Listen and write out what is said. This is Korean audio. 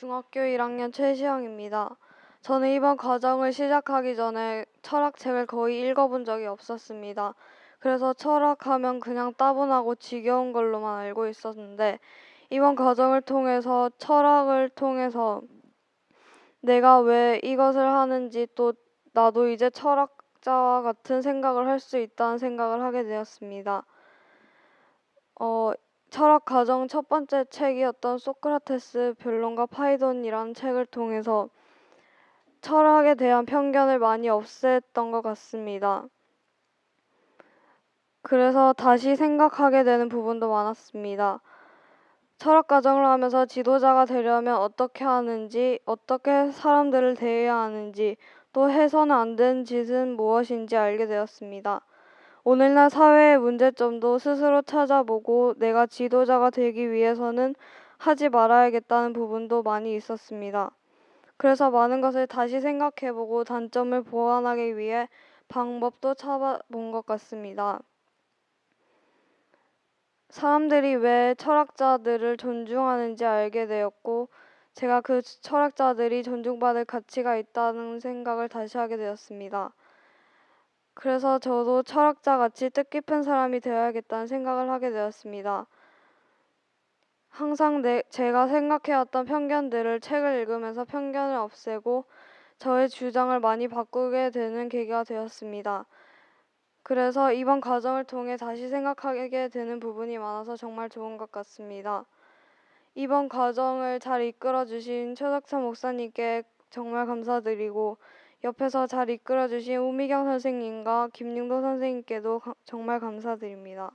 중학교 1학년 최시영입니다. 저는 이번 과정을 시작하기 전에 철학책을 거의 읽어본 적이 없었습니다. 그래서 철학하면 그냥 따분하고 지겨운 걸로만 알고 있었는데 이번 과정을 통해서 철학을 통해서 내가 왜 이것을 하는지 또 나도 이제 철학자와 같은 생각을 할 수 있다는 생각을 하게 되었습니다. 어, 철학 과정 첫 번째 책이었던 소크라테스 변론과 파이돈이라는 책을 통해서 철학에 대한 편견을 많이 없앴던 것 같습니다. 그래서 다시 생각하게 되는 부분도 많았습니다. 철학 과정을 하면서 지도자가 되려면 어떻게 하는지, 어떻게 사람들을 대해야 하는지, 또 해서는 안 되는 짓은 무엇인지 알게 되었습니다. 오늘날 사회의 문제점도 스스로 찾아보고 내가 지도자가 되기 위해서는 하지 말아야겠다는 부분도 많이 있었습니다. 그래서 많은 것을 다시 생각해보고 단점을 보완하기 위해 방법도 찾아본 것 같습니다. 사람들이 왜 철학자들을 존중하는지 알게 되었고, 제가 그 철학자들이 존중받을 가치가 있다는 생각을 다시 하게 되었습니다. 그래서 저도 철학자 같이 뜻깊은 사람이 되어야겠다는 생각을 하게 되었습니다. 항상 내, 제가 생각해왔던 편견들을 책을 읽으면서 편견을 없애고 저의 주장을 많이 바꾸게 되는 계기가 되었습니다. 그래서 이번 과정을 통해 다시 생각하게 되는 부분이 많아서 정말 좋은 것 같습니다. 이번 과정을 잘 이끌어 주신 최덕찬 목사님께 정말 감사드리고 옆에서 잘 이끌어 주신 우미경 선생님과 김윤도 선생님께도 가, 정말 감사드립니다.